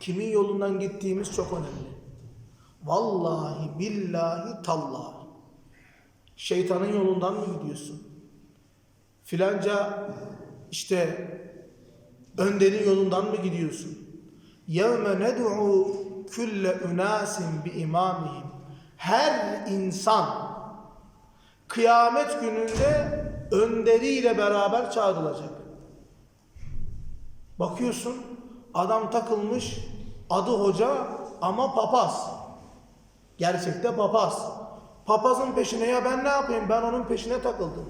Kimin yolundan gittiğimiz çok önemli. Vallahi billahi tallahi. Şeytanın yolundan mı gidiyorsun? Filanca işte önderin yolundan mı gidiyorsun? Yevme ned'u külle ünasin bi imamihim. Her insan kıyamet gününde önderiyle beraber çağrılacak. Bakıyorsun adam takılmış adı hoca ama papaz. Gerçekte papaz. Papazın peşine ya ben ne yapayım ben onun peşine takıldım.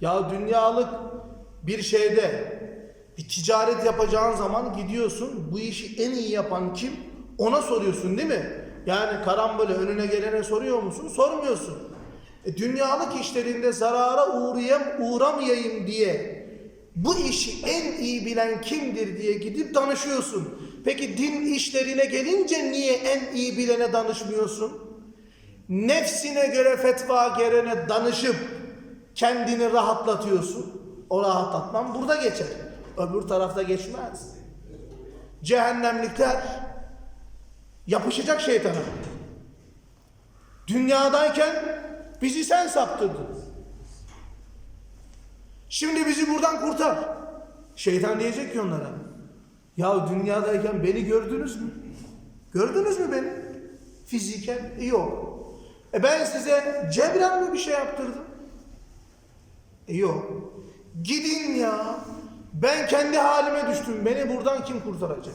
Ya dünyalık bir şeyde bir ticaret yapacağın zaman gidiyorsun bu işi en iyi yapan kim? Ona soruyorsun değil mi? Yani karambole önüne gelene soruyor musun? Sormuyorsun. E, dünyalık işlerinde zarara uğrayam, uğramayayım diye bu işi en iyi bilen kimdir diye gidip danışıyorsun. Peki din işlerine gelince niye en iyi bilene danışmıyorsun? Nefsine göre fetva gelene danışıp kendini rahatlatıyorsun. O rahatlatman burada geçer. Öbür tarafta geçmez. Cehennemlikler yapışacak şeytana. Dünyadayken bizi sen saptırdın. Şimdi bizi buradan kurtar. Şeytan diyecek ki onlara. Ya dünyadayken beni gördünüz mü? Gördünüz mü beni? Fiziken yok. E ben size cebren mi bir şey yaptırdım? E yok. Gidin ya. Ben kendi halime düştüm. Beni buradan kim kurtaracak?